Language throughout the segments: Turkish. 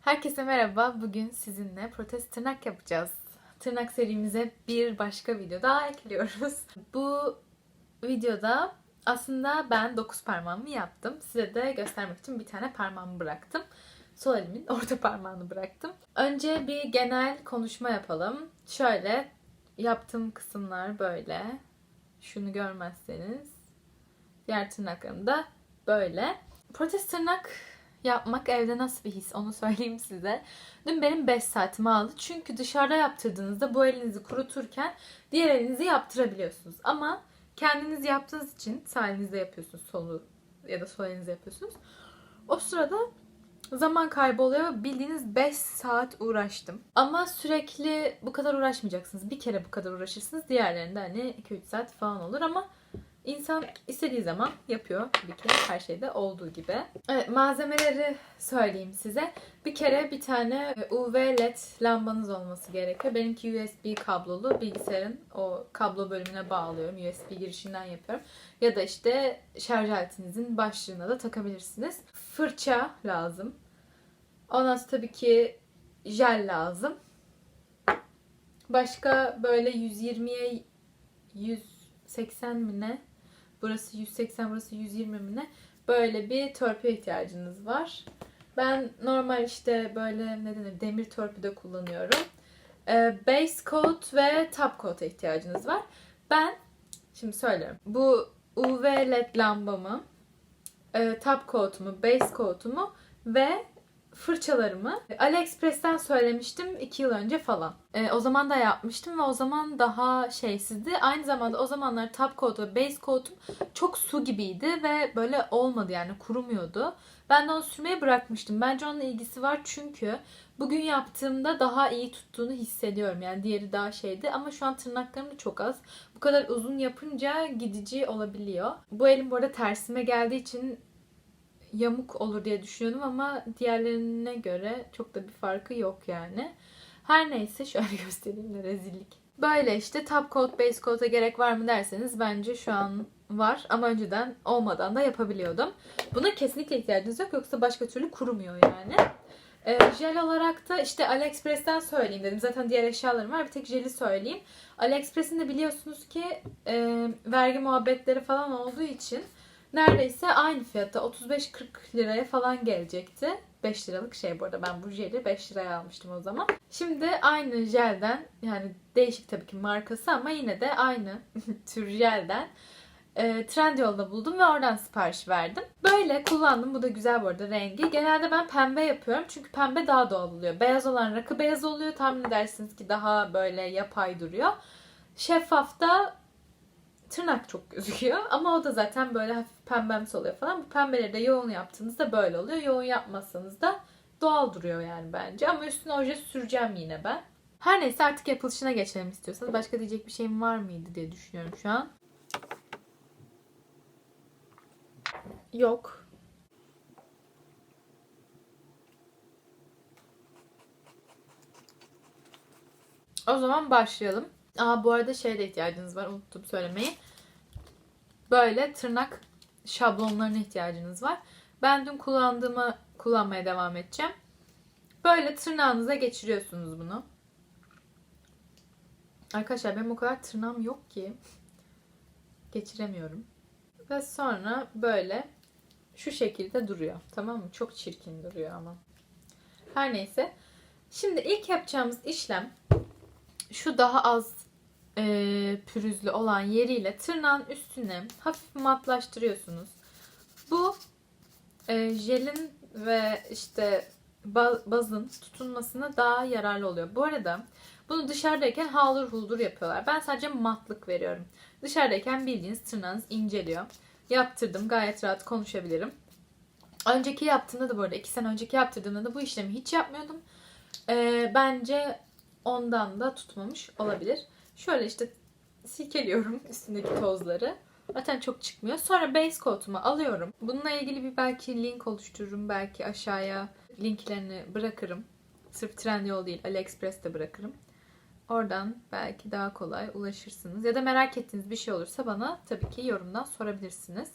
Herkese merhaba. Bugün sizinle protez tırnak yapacağız. Tırnak serimize bir başka video daha ekliyoruz. Bu videoda aslında ben 9 parmağımı yaptım. Size de göstermek için bir tane parmağımı bıraktım. Sol elimin orta parmağını bıraktım. Önce bir genel konuşma yapalım. Şöyle yaptığım kısımlar böyle. Şunu görmezseniz diğer tırnaklarım da böyle. Protez tırnak yapmak evde nasıl bir his onu söyleyeyim size. Dün benim 5 saatimi aldı. Çünkü dışarıda yaptırdığınızda bu elinizi kuruturken diğer elinizi yaptırabiliyorsunuz. Ama kendiniz yaptığınız için sağ elinizde yapıyorsunuz solu ya da sol elinizde yapıyorsunuz. O sırada zaman kaybı oluyor. Bildiğiniz 5 saat uğraştım. Ama sürekli bu kadar uğraşmayacaksınız. Bir kere bu kadar uğraşırsınız. Diğerlerinde hani 2-3 saat falan olur ama İnsan istediği zaman yapıyor tabii ki her şeyde olduğu gibi. Evet, malzemeleri söyleyeyim size. Bir kere bir tane UV led lambanız olması gerekiyor. Benimki USB kablolu bilgisayarın o kablo bölümüne bağlıyorum. USB girişinden yapıyorum. Ya da işte şarj aletinizin başlığına da takabilirsiniz. Fırça lazım. Ondan sonra tabii ki jel lazım. Başka böyle 120'ye 180 mi ne? Burası 180, burası 120 mi ne? Böyle bir törpüye ihtiyacınız var. Ben normal işte böyle ne denir demir törpüde kullanıyorum. Ee, base coat ve top coat'a ihtiyacınız var. Ben şimdi söylüyorum. Bu UV led lambamı, e, top coat'umu, base coat'umu ve fırçalarımı AliExpress'ten söylemiştim 2 yıl önce falan. E, o zaman da yapmıştım ve o zaman daha şeysizdi. Aynı zamanda o zamanlar top coat ve base coat'um çok su gibiydi ve böyle olmadı yani kurumuyordu. Ben de onu sürmeye bırakmıştım. Bence onun ilgisi var çünkü bugün yaptığımda daha iyi tuttuğunu hissediyorum. Yani diğeri daha şeydi ama şu an tırnaklarım da çok az. Bu kadar uzun yapınca gidici olabiliyor. Bu elim bu arada tersime geldiği için yamuk olur diye düşünüyordum ama diğerlerine göre çok da bir farkı yok yani. Her neyse şöyle göstereyim de rezillik. Böyle işte top coat, base coat'a gerek var mı derseniz bence şu an var ama önceden olmadan da yapabiliyordum. Buna kesinlikle ihtiyacınız yok yoksa başka türlü kurumuyor yani. Ee, jel olarak da işte AliExpress'ten söyleyeyim dedim. Zaten diğer eşyalarım var. Bir tek jeli söyleyeyim. AliExpress'in de biliyorsunuz ki e, vergi muhabbetleri falan olduğu için neredeyse aynı fiyatta 35-40 liraya falan gelecekti. 5 liralık şey bu arada ben bu jeli 5 liraya almıştım o zaman. Şimdi aynı jelden yani değişik tabii ki markası ama yine de aynı tür jelden e, Trendyol'da buldum ve oradan sipariş verdim. Böyle kullandım. Bu da güzel bu arada rengi. Genelde ben pembe yapıyorum. Çünkü pembe daha doğal oluyor. Beyaz olan rakı beyaz oluyor. Tahmin edersiniz ki daha böyle yapay duruyor. Şeffaf da tırnak çok gözüküyor. Ama o da zaten böyle hafif pembemsi oluyor falan. Bu pembeleri de yoğun yaptığınızda böyle oluyor. Yoğun yapmazsanız da doğal duruyor yani bence. Ama üstüne oje süreceğim yine ben. Her neyse artık yapılışına geçelim istiyorsanız. Başka diyecek bir şeyim var mıydı diye düşünüyorum şu an. Yok. O zaman başlayalım. Aa bu arada şeye de ihtiyacınız var. Unuttum söylemeyi. Böyle tırnak şablonlarına ihtiyacınız var. Ben dün kullandığımı kullanmaya devam edeceğim. Böyle tırnağınıza geçiriyorsunuz bunu. Arkadaşlar benim o kadar tırnağım yok ki. Geçiremiyorum. Ve sonra böyle şu şekilde duruyor. Tamam mı? Çok çirkin duruyor ama. Her neyse. Şimdi ilk yapacağımız işlem şu daha az e, pürüzlü olan yeriyle tırnağın üstüne hafif matlaştırıyorsunuz. Bu e, jelin ve işte bazın tutunmasına daha yararlı oluyor. Bu arada bunu dışarıdayken haldır huldur yapıyorlar. Ben sadece matlık veriyorum. Dışarıdayken bildiğiniz tırnağınız inceliyor. Yaptırdım. Gayet rahat konuşabilirim. Önceki yaptığımda da bu arada 2 sene önceki yaptırdığımda da bu işlemi hiç yapmıyordum. Ee, bence ondan da tutmamış olabilir. Şöyle işte silkeliyorum üstündeki tozları. Zaten çok çıkmıyor. Sonra base coat'umu alıyorum. Bununla ilgili bir belki link oluştururum. Belki aşağıya linklerini bırakırım. Sırf Trendyol değil AliExpress'te bırakırım. Oradan belki daha kolay ulaşırsınız. Ya da merak ettiğiniz bir şey olursa bana tabii ki yorumdan sorabilirsiniz.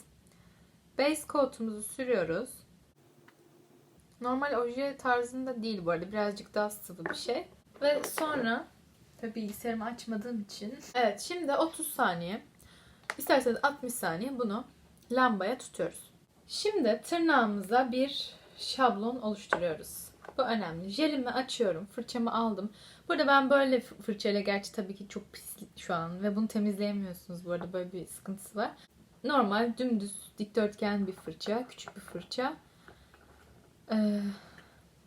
Base coat'umuzu sürüyoruz. Normal oje tarzında değil bu arada. Birazcık daha sıvı bir şey. Ve sonra tabii bilgisayarımı açmadığım için. Evet şimdi 30 saniye. İsterseniz 60 saniye bunu lambaya tutuyoruz. Şimdi tırnağımıza bir şablon oluşturuyoruz. Bu önemli. Jelimi açıyorum. Fırçamı aldım. Burada ben böyle fı- fırçayla gerçi tabii ki çok pis şu an ve bunu temizleyemiyorsunuz bu arada böyle bir sıkıntısı var. Normal dümdüz dikdörtgen bir fırça, küçük bir fırça. Ee,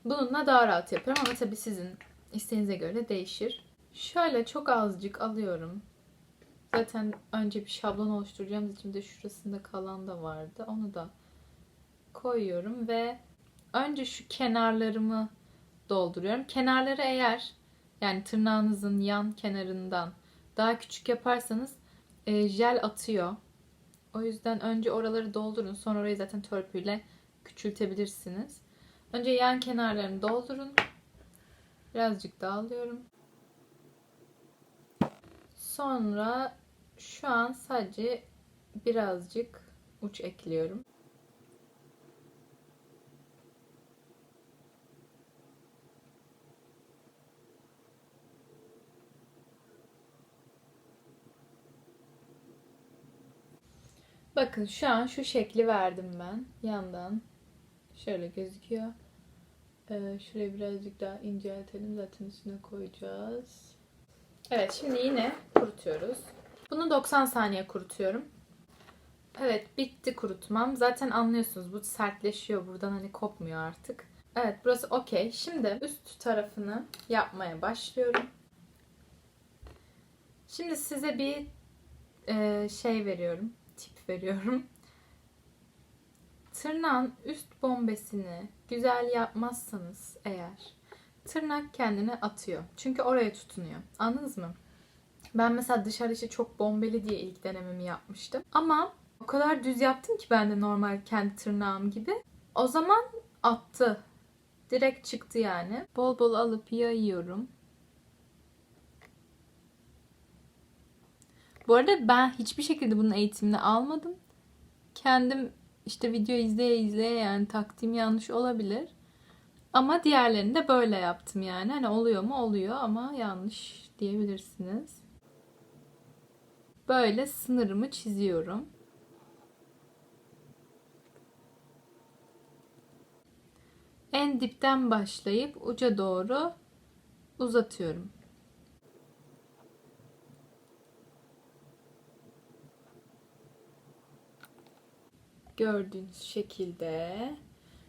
bununla daha rahat yapıyorum ama tabii sizin isteğinize göre değişir. Şöyle çok azıcık alıyorum. Zaten önce bir şablon oluşturacağımız için de şurasında kalan da vardı. Onu da koyuyorum ve önce şu kenarlarımı dolduruyorum. Kenarları eğer yani tırnağınızın yan kenarından daha küçük yaparsanız e, jel atıyor. O yüzden önce oraları doldurun. Sonra orayı zaten törpüyle küçültebilirsiniz. Önce yan kenarlarını doldurun. Birazcık daha alıyorum. Sonra şu an sadece birazcık uç ekliyorum. Bakın şu an şu şekli verdim ben yandan. Şöyle gözüküyor. Ee, şurayı birazcık daha inceltelim. Zaten üstüne koyacağız. Evet şimdi yine kurutuyoruz. Bunu 90 saniye kurutuyorum. Evet bitti kurutmam. Zaten anlıyorsunuz bu sertleşiyor. Buradan hani kopmuyor artık. Evet burası okey. Şimdi üst tarafını yapmaya başlıyorum. Şimdi size bir e, şey veriyorum. Tip veriyorum. Tırnağın üst bombesini güzel yapmazsanız eğer tırnak kendini atıyor. Çünkü oraya tutunuyor. Anladınız mı? Ben mesela dışarı içi çok bombeli diye ilk denememi yapmıştım. Ama o kadar düz yaptım ki ben de normal kendi tırnağım gibi. O zaman attı. Direkt çıktı yani. Bol bol alıp yayıyorum. Bu arada ben hiçbir şekilde bunun eğitimini almadım. Kendim işte video izleye izleye yani taktiğim yanlış olabilir. Ama diğerlerini de böyle yaptım yani. Hani oluyor mu? Oluyor ama yanlış diyebilirsiniz. Böyle sınırımı çiziyorum. En dipten başlayıp uca doğru uzatıyorum. Gördüğünüz şekilde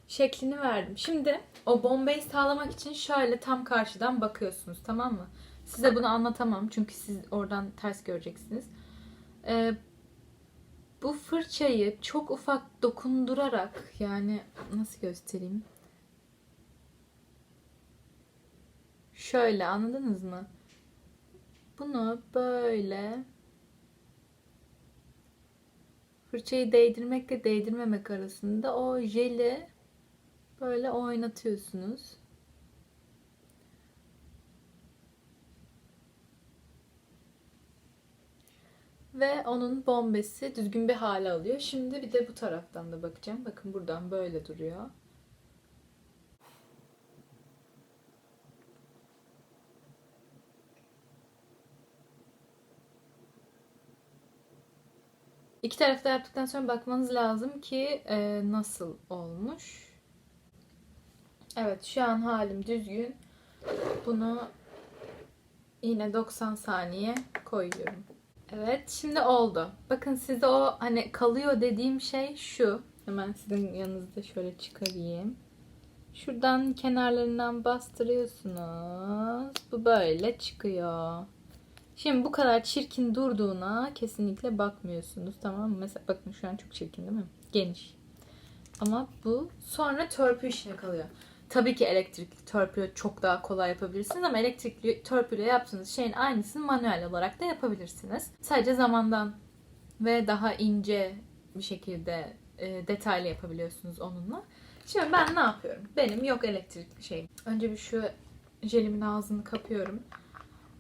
şeklini verdim. Şimdi o bombeyi sağlamak için şöyle tam karşıdan bakıyorsunuz tamam mı? Size bunu anlatamam çünkü siz oradan ters göreceksiniz. Ee, bu fırçayı çok ufak dokundurarak yani nasıl göstereyim? Şöyle anladınız mı? Bunu böyle fırçayı değdirmekle değdirmemek arasında o jeli böyle oynatıyorsunuz. Ve onun bombesi düzgün bir hale alıyor. Şimdi bir de bu taraftan da bakacağım. Bakın buradan böyle duruyor. İki tarafta yaptıktan sonra bakmanız lazım ki e, nasıl olmuş. Evet şu an halim düzgün. Bunu yine 90 saniye koyuyorum. Evet şimdi oldu. Bakın size o hani kalıyor dediğim şey şu. Hemen sizin yanınızda şöyle çıkarayım. Şuradan kenarlarından bastırıyorsunuz. Bu böyle çıkıyor. Şimdi bu kadar çirkin durduğuna kesinlikle bakmıyorsunuz tamam mı? Mesela bakın şu an çok çirkin değil mi? Geniş. Ama bu sonra törpü işine kalıyor. Tabii ki elektrikli törpüyle çok daha kolay yapabilirsiniz ama elektrikli törpüyle yaptığınız şeyin aynısını manuel olarak da yapabilirsiniz. Sadece zamandan ve daha ince bir şekilde e, detaylı yapabiliyorsunuz onunla. Şimdi ben ne yapıyorum? Benim yok elektrikli şeyim. Önce bir şu jelimin ağzını kapıyorum.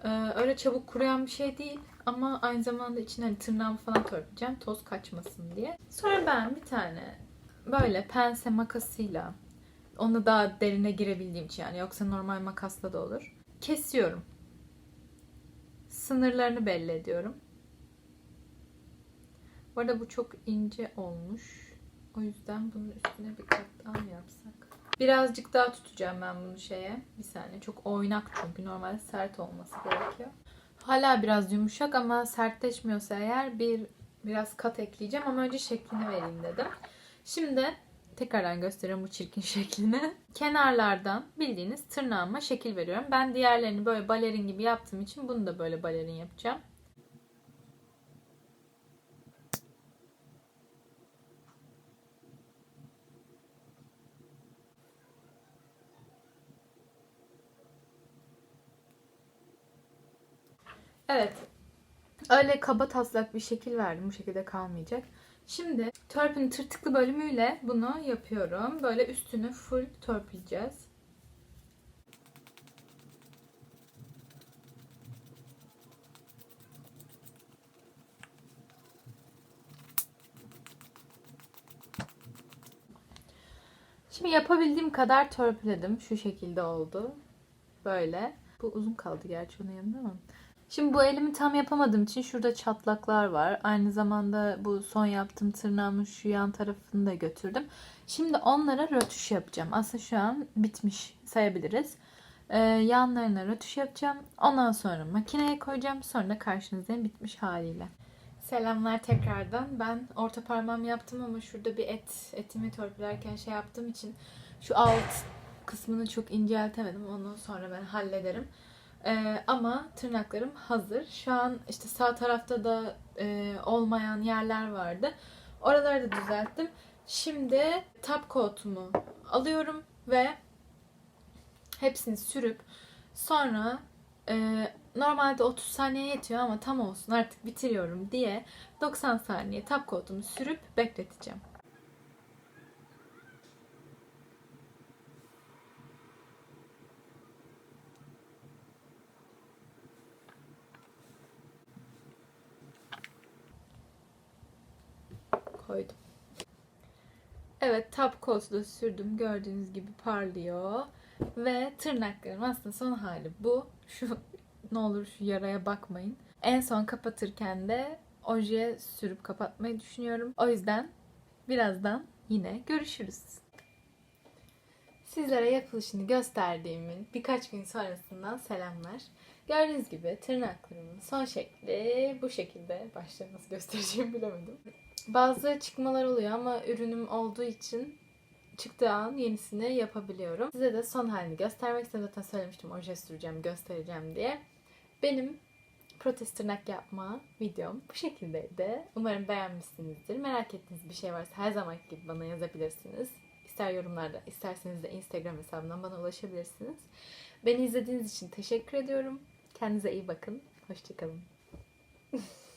Ee, öyle çabuk kuruyan bir şey değil ama aynı zamanda içine hani tırnağımı falan törpüleyeceğim toz kaçmasın diye. Sonra ben bir tane böyle pense makasıyla Onu daha derine girebildiğim için yani. Yoksa normal makasla da olur. Kesiyorum. Sınırlarını belli ediyorum. Bu arada bu çok ince olmuş. O yüzden bunun üstüne bir kat daha mı yapsak? Birazcık daha tutacağım ben bunu şeye. Bir saniye. Çok oynak çünkü. Normalde sert olması gerekiyor. Hala biraz yumuşak ama sertleşmiyorsa eğer bir biraz kat ekleyeceğim ama önce şeklini vereyim dedim. Şimdi tekrardan gösteriyorum bu çirkin şeklini. Kenarlardan bildiğiniz tırnağıma şekil veriyorum. Ben diğerlerini böyle balerin gibi yaptığım için bunu da böyle balerin yapacağım. Evet. Öyle kaba taslak bir şekil verdim. Bu şekilde kalmayacak. Şimdi törpünün tırtıklı bölümüyle bunu yapıyorum. Böyle üstünü full törpüleyeceğiz. Şimdi yapabildiğim kadar törpüledim. Şu şekilde oldu. Böyle. Bu uzun kaldı gerçi onun yanında ama. Şimdi bu elimi tam yapamadığım için şurada çatlaklar var. Aynı zamanda bu son yaptığım tırnağımın şu yan tarafını da götürdüm. Şimdi onlara rötuş yapacağım. Aslında şu an bitmiş sayabiliriz. Ee, yanlarına rötuş yapacağım. Ondan sonra makineye koyacağım. Sonra da karşınızdayım bitmiş haliyle. Selamlar tekrardan. Ben orta parmağımı yaptım ama şurada bir et, etimi törpülerken şey yaptığım için şu alt kısmını çok inceltemedim. Onu sonra ben hallederim. Ee, ama tırnaklarım hazır. Şu an işte sağ tarafta da e, olmayan yerler vardı. Oraları da düzelttim. Şimdi top coat'umu alıyorum ve hepsini sürüp sonra e, normalde 30 saniye yetiyor ama tam olsun artık bitiriyorum diye 90 saniye top coat'umu sürüp bekleteceğim. Evet top coat'u da sürdüm. Gördüğünüz gibi parlıyor. Ve tırnaklarım aslında son hali bu. Şu ne olur şu yaraya bakmayın. En son kapatırken de oje sürüp kapatmayı düşünüyorum. O yüzden birazdan yine görüşürüz. Sizlere yapılışını gösterdiğimin birkaç gün sonrasından selamlar. Gördüğünüz gibi tırnaklarımın son şekli bu şekilde. Başta nasıl göstereceğimi bilemedim. Bazı çıkmalar oluyor ama ürünüm olduğu için çıktığı an yenisini yapabiliyorum. Size de son halini göstermek istedim. Zaten söylemiştim oje süreceğim, göstereceğim diye. Benim protez tırnak yapma videom bu şekildeydi. Umarım beğenmişsinizdir. Merak ettiğiniz bir şey varsa her zamanki gibi bana yazabilirsiniz. İster yorumlarda, isterseniz de Instagram hesabından bana ulaşabilirsiniz. Beni izlediğiniz için teşekkür ediyorum. Kendinize iyi bakın. Hoşçakalın.